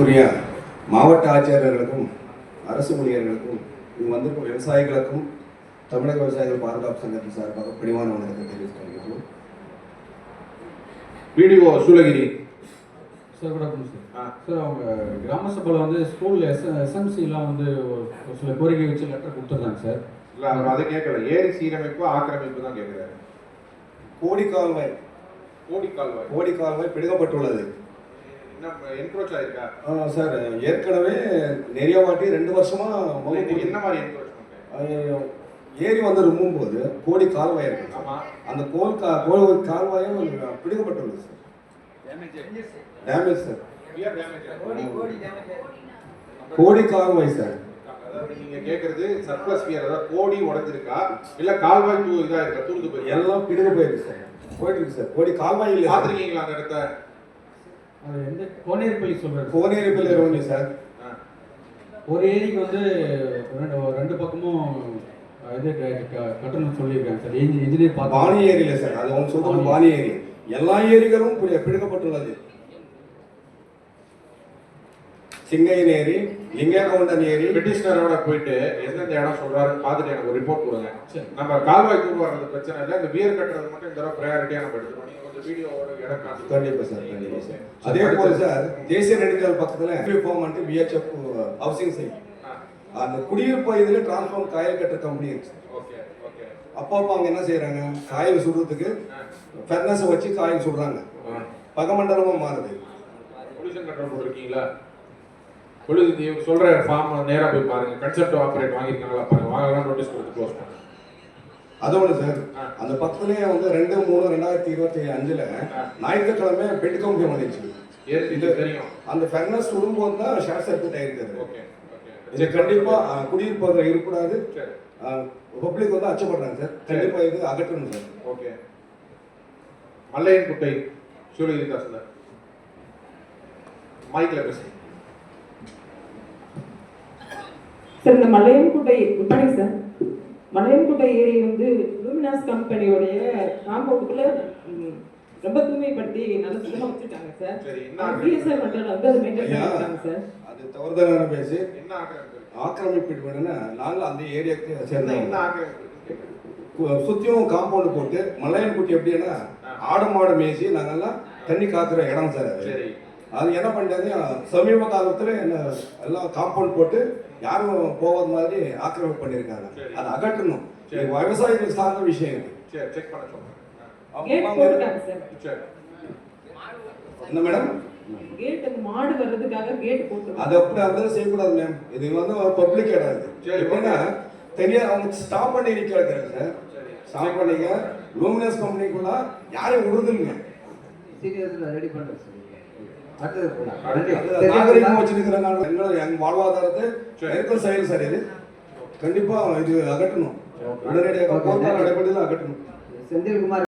மதிப்பிற்குரிய மாவட்ட ஆட்சியர்களுக்கும் அரசு ஊழியர்களுக்கும் இங்கு வந்திருக்கும் விவசாயிகளுக்கும் தமிழக விவசாயிகள் பாதுகாப்பு சங்கத்தின் சார்பாக பணிவான வணக்கத்தை தெரிவித்துக் கொள்கிறோம் BDO Shoolagiri. Sir good afternoon ஆ. சார் சார் அவங்க கிராம சபையில் வந்து ஸ்கூல் எஸ் எஸ்எம்சிலாம் வந்து ஒரு சில கோரிக்கை வச்சு லெட்டர் கொடுத்துருந்தாங்க சார் இல்ல அவர் அதை கேட்கல ஏரி சீரமைப்பு ஆக்கிரமிப்பு தான் கேட்கிறாரு கோடி கால்வாய். கோடி கால்வாய். கோடி கால்வாய் பிடுங்கப்பட்டுள்ளது. என்க்ரோச் ஆயிருக்கா? ஆ, சார் ஏற்கனவே நிறைய வாட்டி ரெண்டு வருஷமா என்ன மாதிரி என்க்ரோச்மெண்ட் ஆ, ஏரி வந்து ரொம்பும் போது கோடி கால்வாய் இருக்கு. ஆமா. அந்த கோல் கா கோல் கால்வாயும் பிடுங்கப்பட்டுள்ளது சார். டேமேஜ் சார் கோடி கால்வாய் சார். அதாவது நீங்க கேக்குறது சர்ப்ளஸ் பியர் அதாவது கோடி உடைஞ்சிருக்கா? இல்ல கால்வாய் இதா இருக்கா? தூர்ந்து போயிருக்கா? எல்லாம் பிடுங்க போயிருக்கு சார். போயிட்டு இருக்கு சார். கோடி கால்வாய் இல்லை. பாத்திருக்கீங்களா அந்த இடத்த? அது எந்த கோனேர்பள்ளி சொல்கிறாரு கோனேரி பிள்ளை ரோனி சார். ஆ. ஒரு ஏரிக்கு வந்து ரெண்டு ரெண்டு பக்கமும் இது கட்டணம் சொல்லியிருக்காங்க சார். இன்ஜி இன்ஜினியர் பாணி ஏரியில சார். அது அவங்க சொல்றது பாணி ஏரி. எல்லா ஏரிகளும் பி- பிடுங்கப்பட்டுள்ளது. சிங்கையன் ஏரி லிங்ககவுண்டன் ஏரி பெட்டிஷனரோட போயிட்டு எந்தெந்த இடம் சொல்றாருன்னு பார்த்துட்டு எனக்கு ரிப்போர்ட் கொடுங்க. சரி. நம்ம கால்வாய் தூர் வர்றது பிரச்சனை இல்லை. இந்த பியர் கட்டுறது மட்டும் இந்த தடவை ப்ரையாரிட்டியா நம்ம எடுத்துக்கணும். கண்டிப்பா சார் கண்டிப்பா சார். அதே போல சார் தேசிய நெடுஞ்சாலை பக்கத்துல வந்து பிஹெச்எஃப் ஹவுசிங் சைட் ஆ, அந்த குடியிருப்பு இதுல டிரான்ஸ்ஃபார்ம் காயல் கட்டுற கம்பெனி இருக்கு. Sir okay okay. அப்பா அப்பா அவங்க என்ன செய்யறாங்க காயில் சுடுறதுக்கு ஃபெர்னஸை வச்சு காயில் சுடுறாங்க. பகமண்டலமா மாறுது. பொல்யூஷன் இவங்க சொல்ற ஃபார்ம் நேரா போய் பாருங்க. கன்செப்ட் ஆப்ரேட் வாங்கியிருக்காங்களா பாருங்க. வாங்கலாம் நோட்டீஸ் கொடுத்து க்ளோஸ் பண்ணுங்க அதோட சார். அந்த பக்கத்துலயே வந்து ரெண்டு மூணு ரெண்டாயிரத்தி இருபத்தி அஞ்சுல ஞாயிற்றுக்கிழமை பெட் கம்பெனி வந்துச்சு தெரியும்? அந்த ஃபெர்னஸ் சுடும்போது தான் ஷார்ட் சர்க்யூட் ஆயிருக்காரு இது கண்டிப்பா ஆ, குடியிருப்பு அதுல இருக்கக்கூடாது. சரி. பப்ளிக் வந்து அச்சப்படுறாங்க சார். கண்டிப்பா இது அகற்றணும் சார். ஓகே. மல்லையன் குட்டை சூழகிரி தாசில்தார் மைக்ல பேசுங்க. சார் இந்த Malaiyankuttai good morning sir Malaiyankuttai ஏரி வந்து லூமினாஸ் கம்பெனியோடைய காம்பவுண்டுக்குள்ள ரொம்ப தூய்மைப்படுத்தி நல்ல சுத்தமா வச்சுட்டாங்க சார் சரி, என்ன ஆகுது? பிஎஸ்ஆர் மட்டும் வந்து அதை மெயின்டைன் ஐயா, பண்ணிருக்காங்க சார் அது தவறுதலான பேசி என்ன ஆக்கிரமிப்பு வேணும்னா நாங்களும் அந்த ஏரியாவுக்கு என்ன என்ன ஆக்கிரமிப்பு சுத்தியும் காம்பவுண்ட் போட்டு மலையன் குட்டி எப்படின்னா ஆடு மாடு மேய்ச்சி நாங்கெல்லாம் தண்ணி காக்குற இடம் சார் அது. சரி. அது என்ன பண்ணிட்டாங்க சமீப காலத்துல என்ன எல்லாம் காம்பவுண்ட் போட்டு யாரும் போகாத மாதிரி ஆக்கிரமிப்பு பண்ணியிருக்காங்க சரி. அதை அகற்றணும். விவசாயிகளுக்கு சார்ந்த விஷயம் என்ன மேடம் மாடு வர்றதுக்காக கேட் போட்டு அது அப்படி அந்த செய்யக்கூடாது மேம் இது வந்து பப்ளிக் இடம் இது சரி, எப்படின்னா தனியா அவங்க ஸ்டாப் பண்ணி சரி. ஸ்டாப் பண்ணிங்க லூமினஸ் கம்பெனிக்குள்ள யாரையும் ரெடி பண்றேன் சார் அடுத்தது போலாம். அடுத்து. நன்றி. அது நாகரிகம் வச்சிருக்கிறாங்க எங்களோட எங்க வாழ்வாதாரத்தை. நெருக்கல் செயல் சார் இது கண்டிப்பா இது அகற்றணும் உடனடியாக அகற்றணும் செந்தில்குமார்